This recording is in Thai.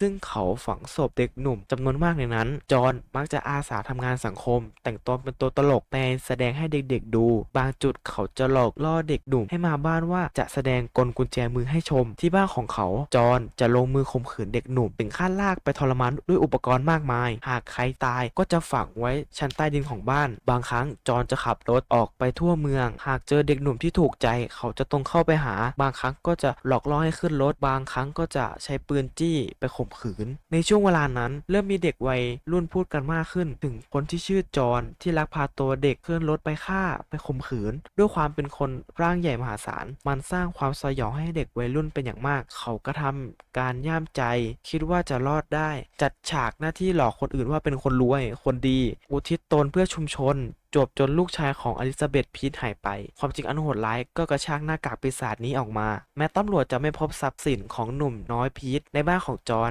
ซึ่งเขาฝังศพเด็กหนุ่มจำนวนมากในนั้น จอห์นมักจะอาสาทำงานสังคม แต่งตัวเป็นตัวตลกในแสดงให้เด็กๆดู บางจุดเขาจะหลอกล่อเด็กหนุ่มให้มาบ้านว่าจะแสดงกลกุญแจมือให้ชม ที่บ้านของเขา จอห์นจะลงมือข่มขืนเด็กหนุ่มถึงขั้นลากไปทรมานด้วยอุปกรณ์มากมาย หากใครตายก็จะฝังไว้ชั้นใต้ดินของบ้าน บางครั้งจอห์นจะขับรถออกไปทั่วเมือง หากเจอเด็กหนุ่มที่ถูกใจ เขาจะตรงเข้าไปหา บางครั้งก็จะหลอกล่อให้ขึ้นรถ บางครั้งก็จะใช้ปืนจี้ไปข่มขืน ในช่วงเวลานั้น เริ่มมีเด็กวัยรุ่นพูดกันมากขึ้น ถึงคนที่ชื่อจอนที่ลักพาตัวเด็กขึ้นรถไปฆ่าไปข่มขืน ด้วยความเป็นคนร่างใหญ่มหาศาล มันสร้างความสยองให้เด็กวัยรุ่นเป็นอย่างมาก เขาก็ทำการย่ามใจ คิดว่าจะรอดได้ จัดฉากหน้าที่หลอกคนอื่นว่าเป็นคนรวย คนดี อุทิศตนเพื่อชุมชน จวบจนลูกชายของอลิซาเบธพีทหายไป ความจริงอันโหดร้ายก็กระชากหน้ากากปีศาจนี้ออกมา แม้ตำรวจจะไม่พบทรัพย์สินของหนุ่มน้อยพีทในบ้านของจอห์น